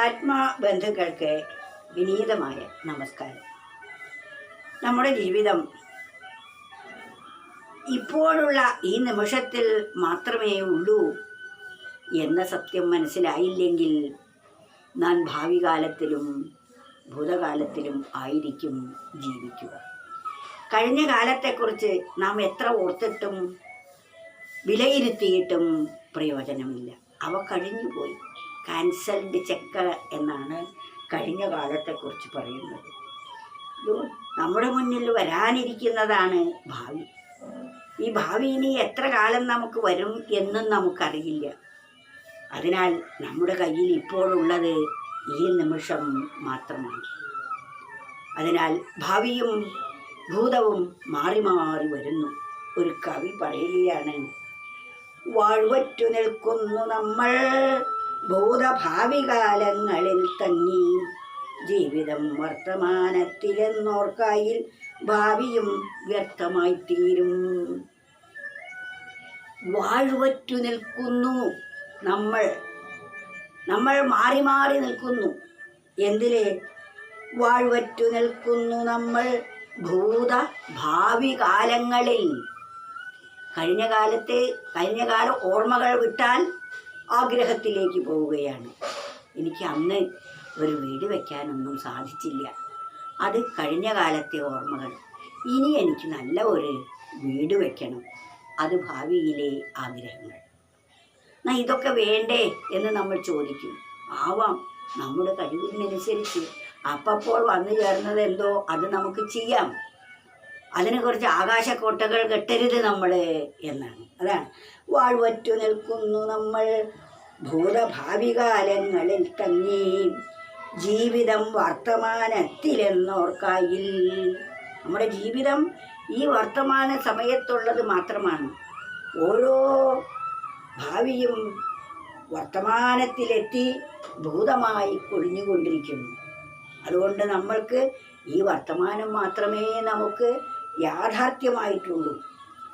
ആത്മാബന്ധുക്കൾക്ക് വിനീതമായ നമസ്കാരം. നമ്മുടെ ജീവിതം ഇപ്പോഴുള്ള ഈ നിമിഷത്തിൽ മാത്രമേ ഉള്ളൂ എന്ന സത്യം മനസ്സിലായില്ലെങ്കിൽ നാം ഭാവി കാലത്തിലും ഭൂതകാലത്തിലും ആയിരിക്കും ജീവിക്കുക. കഴിഞ്ഞ കാലത്തെക്കുറിച്ച് നാം എത്ര ഓർത്തിട്ടും വിലയിരുത്തിയിട്ടും പ്രയോജനമില്ല. അവ കഴിഞ്ഞുപോയി. ക്യാൻസൽഡ് ചെക്ക് എന്നാണ് കഴിഞ്ഞ കാലത്തെക്കുറിച്ച് പറയുന്നത്. നമ്മുടെ മുന്നിൽ വരാനിരിക്കുന്നതാണ് ഭാവി. ഈ ഭാവി ഇനി എത്ര കാലം നമുക്ക് വരും എന്നും നമുക്കറിയില്ല. അതിനാൽ നമ്മുടെ കയ്യിൽ ഇപ്പോഴുള്ളത് ഈ നിമിഷം മാത്രമാണ്. അതിനാൽ ഭാവിയും ഭൂതവും മാറി മാറി വരുന്നു. ഒരു കവി പറയുകയാണ് വാഴ്വറ്റു നിൽക്കുന്നു നമ്മൾ ഭൂതഭാവി കാലങ്ങളിൽ തങ്ങി ജീവിതം വർത്തമാനത്തിലെന്നോർക്കായിൽ ഭാവിയും വ്യക്തമായി തീരും വാഴ്വറ്റു നിൽക്കുന്നു നമ്മൾ. നമ്മൾ മാറി മാറി നിൽക്കുന്നു. എന്തിലെ? വാഴ്വറ്റു നിൽക്കുന്നു നമ്മൾ ഭൂത ഭാവി കാലങ്ങളിൽ കഴിഞ്ഞ കാലത്തെ കഴിഞ്ഞ കാല ഓർമ്മകൾ വിട്ടാൽ ആഗ്രഹത്തിലേക്ക് പോവുകയാണ്. എനിക്ക് അന്ന് ഒരു വീട് വയ്ക്കാനൊന്നും സാധിച്ചില്ല. അത് കഴിഞ്ഞ കാലത്തെ ഓർമ്മകൾ. ഇനി എനിക്ക് നല്ല ഒരു വീട് വയ്ക്കണം അത് ഭാവിയിലെ ആഗ്രഹങ്ങൾ. എന്നാ ഇതൊക്കെ വേണ്ടേ എന്ന് നമ്മൾ ചോദിക്കും. ആവാം. നമ്മുടെ കഴിവിനനുസരിച്ച്. അപ്പപ്പോൾ വന്നു ചേർന്നത് എന്തോ അത് നമുക്ക് ചെയ്യാം. അതിനെക്കുറിച്ച് ആകാശക്കോട്ടകൾ കെട്ടരുത് നമ്മൾ എന്നാണ്. അതാണ്. വാഴ്വറ്റു നിൽക്കുന്നു നമ്മൾ. ഭൂതഭാവി കാലങ്ങളിൽ തങ്ങി ജീവിതം വർത്തമാനത്തിലെന്നോർക്കായിൽ. നമ്മുടെ ജീവിതം ഈ വർത്തമാന സമയത്തുള്ളത് മാത്രമാണ്. ഓരോ ഭാവിയും വർത്തമാനത്തിലെത്തി ഭൂതമായി കൊഴിഞ്ഞുകൊണ്ടിരിക്കുന്നു. അതുകൊണ്ട് നമ്മൾക്ക് ഈ വർത്തമാനം മാത്രമേ നമുക്ക് യാഥാർത്ഥ്യമായിട്ടുള്ളൂ.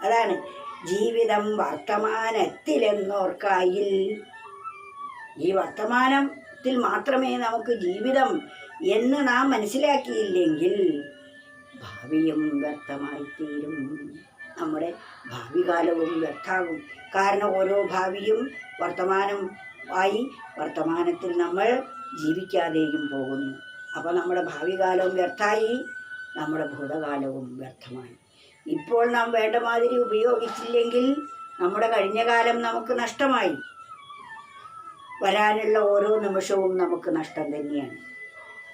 അതാണ് ജീവിതം വർത്തമാനത്തിലെന്നോർക്കായിൽ. ഈ വർത്തമാനത്തിൽ മാത്രമേ നമുക്ക് ജീവിതം എന്ന് നാം മനസ്സിലാക്കിയില്ലെങ്കിൽ ഭാവിയും വ്യർത്ഥമായിത്തീരും. നമ്മുടെ ഭാവി കാലവും വ്യർത്ഥാകും കാരണം ഓരോ ഭാവിയും വർത്തമാനം ആയി വർത്തമാനത്തിൽ നമ്മൾ ജീവിക്കാതെയും പോകുന്നു. അപ്പോൾ നമ്മുടെ ഭാവി കാലവും നമ്മുടെ ഭൂതകാലവും വ്യർത്ഥമായി ഇപ്പോൾ നാം വേണ്ട മാതിരി ഉപയോഗിച്ചില്ലെങ്കിൽ നമ്മുടെ കഴിഞ്ഞ കാലം നമുക്ക് നഷ്ടമായി. വരാനുള്ള ഓരോ നിമിഷവും നമുക്ക് നഷ്ടം തന്നെയാണ്.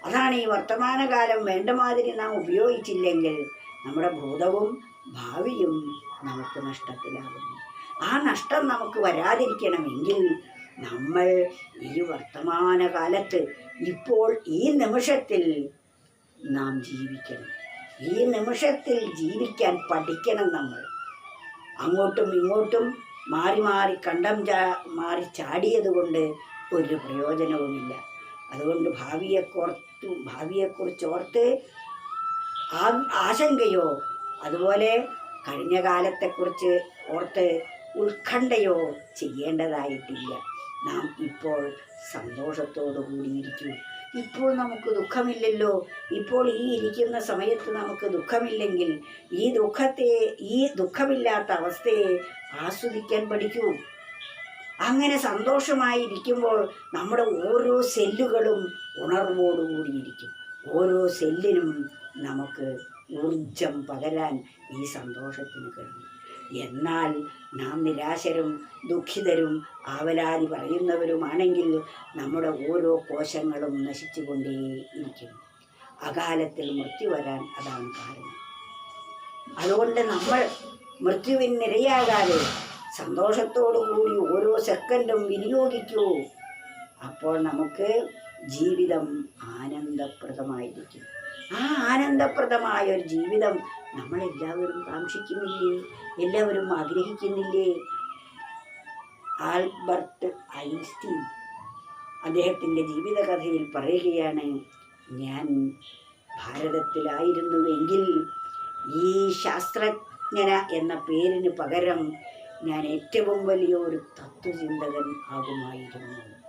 അതാണ് ഈ വർത്തമാനകാലം വേണ്ട മാതിരി നാം ഉപയോഗിച്ചില്ലെങ്കിൽ നമ്മുടെ ഭൂതവും ഭാവിയും നമുക്ക് നഷ്ടത്തിലാകുന്നു. ആ നഷ്ടം നമുക്ക് വരാതിരിക്കണമെങ്കിൽ നമ്മൾ ഈ വർത്തമാനകാലത്ത് ഇപ്പോൾ ഈ നിമിഷത്തിൽ നാം ജീവിക്കണം. ഈ നിമിഷത്തിൽ ജീവിക്കാൻ പഠിക്കണം നമ്മൾ. അങ്ങോട്ടും ഇങ്ങോട്ടും മാറി മാറി കണ്ടം ചാ മാറി ചാടിയത് കൊണ്ട് ഒരു പ്രയോജനവുമില്ല. അതുകൊണ്ട് ഭാവിയെ കോർത്തു ഭാവിയെക്കുറിച്ച് ഓർത്ത് ആ ആശങ്കയോ അതുപോലെ കഴിഞ്ഞ കാലത്തെക്കുറിച്ച് ഓർത്ത് ഉത്കണ്ഠയോ ചെയ്യേണ്ടതായിട്ടില്ല. നാം ഇപ്പോൾ സന്തോഷത്തോടു കൂടിയിരിക്കും ഇപ്പോൾ നമുക്ക് ദുഃഖമില്ലല്ലോ. ഇപ്പോൾ ഈ ഇരിക്കുന്ന സമയത്ത് നമുക്ക് ദുഃഖമില്ലെങ്കിൽ ഈ ദുഃഖത്തെ ഈ ദുഃഖമില്ലാത്ത അവസ്ഥയെ ആസ്വദിക്കാൻ പഠിക്കൂ. അങ്ങനെ സന്തോഷമായിരിക്കുമ്പോൾ നമ്മുടെ ഓരോ സെല്ലുകളും ഉണർവോടുകൂടിയിരിക്കും ഓരോ സെല്ലിനും നമുക്ക് ഊർജം പകരാൻ ഈ സന്തോഷത്തിന് കഴിയും. എന്നാൽ നാം നിരാശരും ദുഃഖിതരും ആവലാതി പറയുന്നവരുമാണെങ്കിൽ നമ്മുടെ ഓരോ കോശങ്ങളും നശിച്ചുകൊണ്ടേയിരിക്കും. അകാലത്തിൽ മൃത്യു വരാൻ അതാണ് കാരണം. അതുകൊണ്ട് നമ്മൾ മൃത്യുവിനിരയാകാതെ സന്തോഷത്തോടുകൂടി ഓരോ സെക്കൻഡും വിനിയോഗിക്കൂ. അപ്പോൾ നമുക്ക് ജീവിതം ആനന്ദപ്രദമായിരിക്കും. ആ ആനന്ദപ്രദമായ ഒരു ജീവിതം നമ്മളെല്ലാവരും കാക്ഷിക്കുന്നില്ലേ എല്ലാവരും ആഗ്രഹിക്കുന്നില്ലേ? ആൽബർട്ട് ഐൻസ്റ്റീൻ അദ്ദേഹത്തിന്റെ ജീവിതകഥയിൽ പറയുകയാണ് ഞാൻ ഭാരതത്തിലായിരുന്നുവെങ്കിൽ ഈ ശാസ്ത്രജ്ഞന എന്ന പേരിന് പകരം ഞാൻ ഏറ്റവും വലിയ ഒരു തത്വചിന്തകൻ ആകുമായിരുന്നു.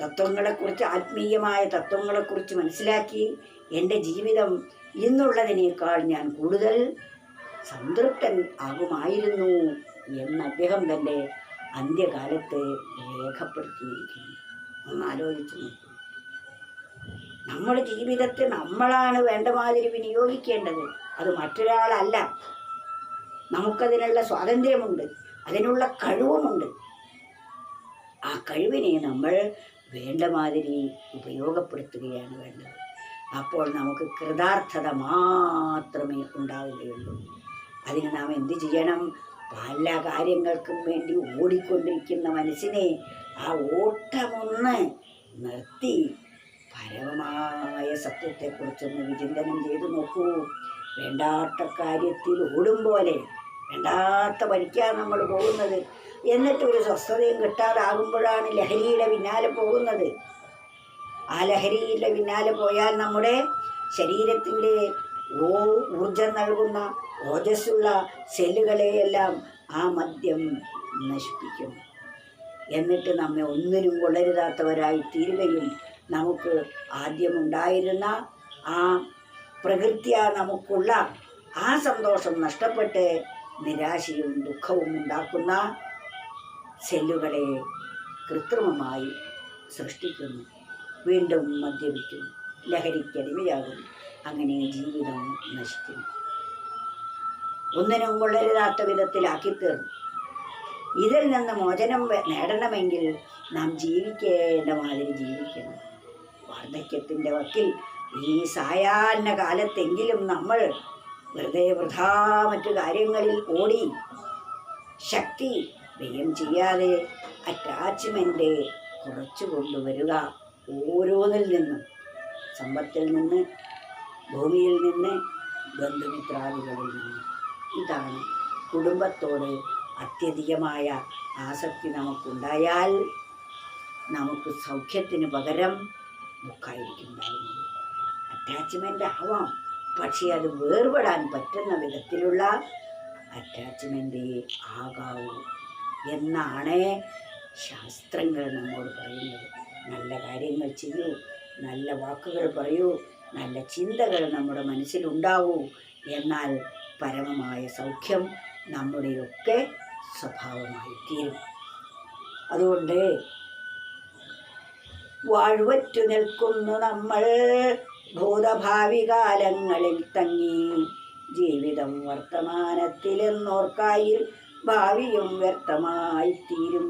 തത്വങ്ങളെക്കുറിച്ച് ആത്മീയമായ തത്വങ്ങളെക്കുറിച്ച് മനസ്സിലാക്കി എന്റെ ജീവിതം ഇന്നുള്ളതിനേക്കാൾ ഞാൻ കൂടുതൽ സംതൃപ്തൻ ആകുമായിരുന്നു എന്ന് അദ്ദേഹം തന്റെ അന്ത്യകാലത്ത് രേഖപ്പെടുത്തിയിരിക്കുന്നു. ഒന്ന് ആലോചിച്ചു നമ്മുടെ ജീവിതത്തെ നമ്മളാണ് വേണ്ട മാതിരി വിനിയോഗിക്കേണ്ടത്. അത് മറ്റൊരാളല്ല. നമുക്കതിനുള്ള സ്വാതന്ത്ര്യമുണ്ട്. അതിനുള്ള കഴിവുമുണ്ട്. ആ കഴിവിനെ നമ്മൾ വേണ്ട മാതിരി ഉപയോഗപ്പെടുത്തുകയാണ് വേണ്ടത്. അപ്പോൾ നമുക്ക് കൃതാർത്ഥത മാത്രമേ ഉണ്ടാവുകയുള്ളൂ. അതിന് നാം എന്ത് ചെയ്യണം? പല കാര്യങ്ങൾക്കും വേണ്ടി ഓടിക്കൊണ്ടിരിക്കുന്ന മനസ്സിനെ ആ ഓട്ടമൊന്ന് നിർത്തി പരമമായ സത്യത്തെക്കുറിച്ചൊന്ന് വിചിന്തനം ചെയ്തു നോക്കൂ. വേണ്ടാത്ത കാര്യത്തിൽ ഓടും പോലെ വേണ്ടാത്ത വഴിക്കാണ് നമ്മൾ പോകുന്നത്. എന്നിട്ട് ഒരു സ്വസ്ഥതയും കിട്ടാതാകുമ്പോഴാണ് ലഹരിയുടെ പിന്നാലെ പോകുന്നത്. ആ ലഹരിയുടെ പിന്നാലെ പോയാൽ നമ്മുടെ ശരീരത്തിന്റെ ഊർജം നൽകുന്ന ഓജസ്സുള്ള സെല്ലുകളെയെല്ലാം ആ മദ്യം നശിപ്പിക്കും. എന്നിട്ട് നമ്മെ ഒന്നിനും കൊള്ളരുതാത്തവരായി തീരുകയും നമുക്ക് ആദ്യമുണ്ടായിരുന്ന ആ പ്രകൃത്യ നമുക്കുള്ള ആ സന്തോഷം നഷ്ടപ്പെട്ട് നിരാശയും ദുഃഖവും ഉണ്ടാക്കുന്ന സെല്ലുകളെ കൃത്രിമമായി സൃഷ്ടിക്കുന്നു. വീണ്ടും മദ്യപിക്കുന്നു. ലഹരിക്കടിമയാകുന്നു അങ്ങനെ ജീവിതം നശിക്കുന്നു. ഒന്നിനും കൊള്ളരുതാത്ത വിധത്തിലാക്കി തീർന്നു ഇതിൽ നിന്ന് മോചനം നേടണമെങ്കിൽ നാം ജീവിക്കേണ്ട മാതിരി ജീവിക്കണം. വാർദ്ധക്യത്തിന്റെ വക്കിൽ ഈ സായാഹ്ന കാലത്തെങ്കിലും നമ്മൾ വെറുതെ വൃഥാ മറ്റു കാര്യങ്ങളിൽ ഓടി ശക്തി വ്യയം ചെയ്യാതെ അറ്റാച്ച്മെന്റ് കുറച്ചു കൊണ്ടുവരിക. ഓരോന്നിൽ നിന്നും സമ്പത്തിൽ നിന്ന് ഭൂമിയിൽ നിന്ന് ബന്ധുമിത്രാദികളിൽ നിന്ന്. ഇതാണ് കുടുംബത്തോട് അത്യധികമായ ആസക്തി നമുക്കുണ്ടായാൽ നമുക്ക് സൗഖ്യത്തിന് പകരം ദുഃഖമായിരിക്കും ഉണ്ടാകുന്നത് അറ്റാച്ച്മെന്റ് ആവാം പക്ഷേ അത് വേർപെടാൻ പറ്റുന്ന വിധത്തിലുള്ള അറ്റാച്ച്മെന്റ് ആകാവൂ. എന്നാണ് ശാസ്ത്രങ്ങൾ നമ്മോട് പറയുന്നത്. നല്ല കാര്യങ്ങൾ ചെയ്യൂ നല്ല വാക്കുകൾ പറയൂ നല്ല ചിന്തകൾ നമ്മുടെ മനസ്സിലുണ്ടാവൂ. എന്നാൽ പരമമായ സൗഖ്യം നമ്മുടെയൊക്കെ സ്വഭാവമായി തീരും അതുകൊണ്ട് വാഴ്വറ്റു നിൽക്കുന്നു നമ്മൾ. ഭൂതഭാവി കാലങ്ങളിൽ തങ്ങി ജീവിതം വർത്തമാനത്തിലെന്നോർക്കായിൽ ഭാവിയും വ്യർത്ഥമായിത്തീരും